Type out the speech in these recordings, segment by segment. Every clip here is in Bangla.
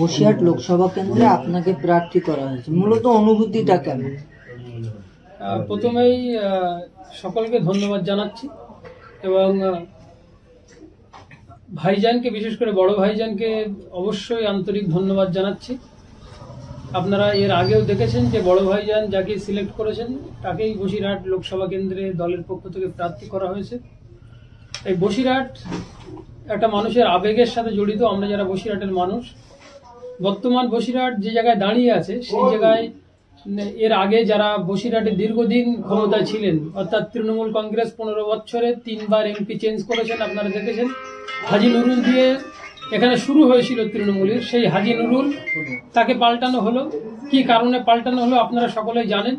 বসিরহাট লোকসভা কেন্দ্রে আপনাকে প্রার্থী করা হয়েছে। মূলত অনুভূতিটা কেমন? প্রথমেই সকলকে ধন্যবাদ জানাচ্ছি এবং ভাইজানকে, বিশেষ করে বড় ভাইজানকে অবশ্যই আন্তরিক ধন্যবাদ জানাচ্ছি। আপনারা এর আগেও দেখেছেন যে বড় ভাইজান যাকে সিলেক্ট করেছেন, তাকেই বসিরহাট লোকসভা কেন্দ্রে দলের পক্ষ থেকে প্রার্থী করা হয়েছে। এই বসিরহাট একটা মানুষের আবেগের সাথে জড়িত, আমরা যারা বসিরহাটের মানুষ বর্তমান বসিরহাট যে জায়গায় দাঁড়িয়ে আছে সেই জায়গায় এর আগে যারা বসিরহাটে দীর্ঘদিন ক্ষমতায় ছিলেন অর্থাৎ তৃণমূল কংগ্রেস পনেরো বছরে তিনবার এমপি চেঞ্জ করেছেন আপনারা দেখেছেন হাজি নুরুল দিয়ে এখানে শুরু হয়েছিল তৃণমূলের সেই হাজি নুরুল তাকে পাল্টানো হলো। কি কারণে পাল্টানো হলো আপনারা সকলেই জানেন।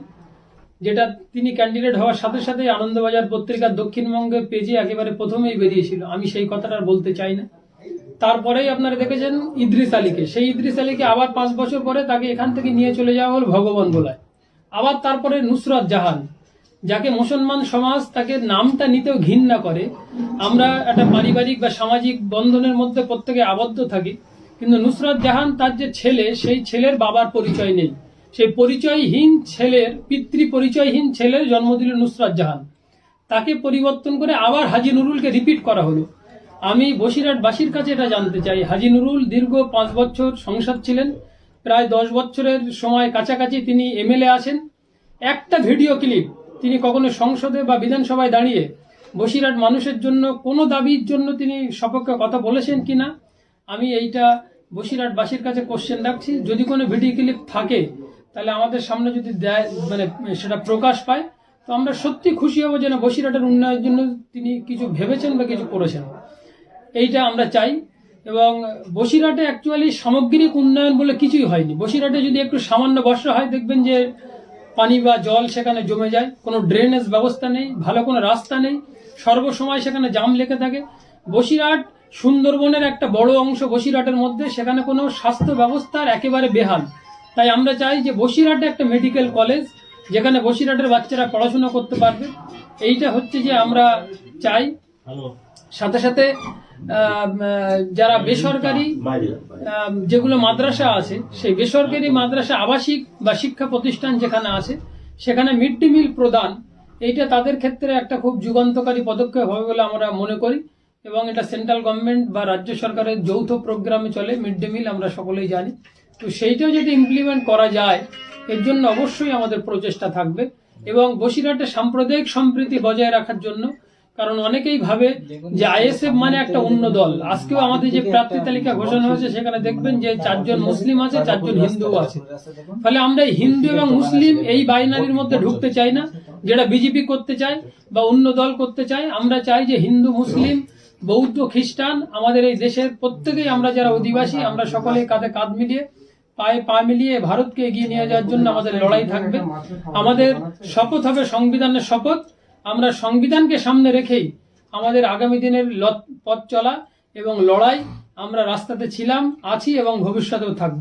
যেটা তিনি ক্যান্ডিডেট হওয়ার সাথে সাথে আনন্দবাজার পত্রিকার দক্ষিণবঙ্গে পেজে একেবারে প্রথমেই বেরিয়েছিল। আমি সেই কথাটা আর বলতে চাই না। তারপরেই আপনারা দেখেছেন ইদ্রিস আলীকে। সেই ইদ্রিস আলীকে আবার পাঁচ বছর পরে তাকে এখান থেকে নিয়ে চলে যাওয়া হল ভগবান গোলায় আবার তারপরে নুসরত জাহান, যাকে মুসলমান সমাজ তাকে নামটা নিতেও ঘৃণা করে। আমরা একটা পারিবারিক বা সামাজিক বন্ধনের মধ্যে প্রত্যেকে আবদ্ধ থাকি, কিন্তু নুসরত জাহান তার যে ছেলে, সেই ছেলের বাবার পরিচয় নেই। সেই পরিচয়হীন ছেলের পিতৃ পরিচয়হীন ছেলের জন্ম দিল নুসরাত জাহান। তাকে পরিবর্তন করে আবার হাজি নুরুলকে রিপিট করা হলো। আমি বসিরহাটবাসীর কাছে এটা জানতে চাই। হাজি নুরুল দীর্ঘ পাঁচ বছর সংসদ ছিলেন। প্রায় দশ বছরের সময় কাছাকাছি তিনি এমএলএ আছেন। একটা ভিডিও ক্লিপ, তিনি কখনো সংসদে বা বিধানসভায় দাঁড়িয়ে বসিরহাট মানুষের জন্য কোনো দাবির জন্য তিনি সপক্ষে কথা বলেছেন কি না, আমি এইটা বসিরহাটবাসীর কাছে কোশ্চেন রাখছি। যদি কোনো ভিডিও ক্লিপ থাকে, তাহলে আমাদের সামনে যদি দেয় মানে সেটা প্রকাশ পায়, তো আমরা সত্যি খুশি হব যেন বসিরহাটের উন্নয়নের জন্য তিনি কিছু ভেবেছেন বা কিছু করেছেন। এইটা আমরা চাই। এবং বসিরহাটে অ্যাকচুয়ালি সামগ্রিক উন্নয়ন বলে কিছুই হয়নি। বসিরহাটে যদি একটু সামান্য বর্ষা হয়, দেখবেন যে পানি বা জল সেখানে জমে যায়। কোনো ড্রেনেজ ব্যবস্থা নেই, ভালো কোনো রাস্তা নেই। সর্বসময় সেখানে জাম লেগে থাকে। বসিরহাট সুন্দরবনের একটা বড় অংশ বসিরহাটের মধ্যে, সেখানে কোনো স্বাস্থ্য ব্যবস্থার একেবারে বেহাল। তাই আমরা চাই যে বসিরহাটে একটা মেডিকেল কলেজ যেখানে বসিরহাটের বাচ্চারা পড়াশোনা করতে পারবে। এইটা হচ্ছে যে আমরা চাই। সাথে সাথে যারা বেসরকারি যেগুলো মাদ্রাসা আছে, সেই বেসরকারি মাদ্রাসা আবাসিক বা শিক্ষা প্রতিষ্ঠান যেখানে আছে, সেখানে মিড ডে মিল প্রদান, এইটা তাদের ক্ষেত্রে একটা খুব যুগান্তকারী পদক্ষেপ হবে বলে আমরা মনে করি এবং এটা সেন্ট্রাল গভর্নমেন্ট বা রাজ্য সরকারের যৌথ প্রোগ্রামে চলে, মিড ডে মিল আমরা সকলেই জানি। তো সেইটাও যদি ইমপ্লিমেন্ট করা যায়, এর জন্য অবশ্যই আমাদের প্রচেষ্টা থাকবে এবং বসিরহাটে সাম্প্রদায়িক সম্প্রীতি বজায় রাখার জন্য কারণ অনেকেই ভাবে যে আইএসএফ মানে একটা অন্য দল। আজকেও আমাদের যে প্রার্থী তালিকা ঘোষণা হয়েছে, সেখানে দেখবেন যে চারজন মুসলিম আছে, চারজন হিন্দু আছে। ফলে আমরা হিন্দু এবং মুসলিম এই বাইনারির মধ্যে ঢুকতে চাই না, যেটা বিজেপি করতে চায় বা অন্য দল করতে চায়। আমরা চাই যে হিন্দু, মুসলিম, বৌদ্ধ, খ্রিস্টান আমাদের এই দেশের প্রত্যেকেই আমরা যারা অধিবাসী, আমরা সকলে কাঁধে কাঁধ মিলিয়ে, পায়ে পা মিলিয়ে ভারতকে এগিয়ে নিয়ে যাওয়ার জন্য আমাদের লড়াই থাকবে। আমাদের শপথ হবে সংবিধানের শপথ। আমরা সংবিধানকে সামনে রেখেই আমাদের আগামী দিনের পথ চলা এবং লড়াই, আমরা রাস্তাতে ছিলাম, আছি এবং ভবিষ্যতেও থাকব।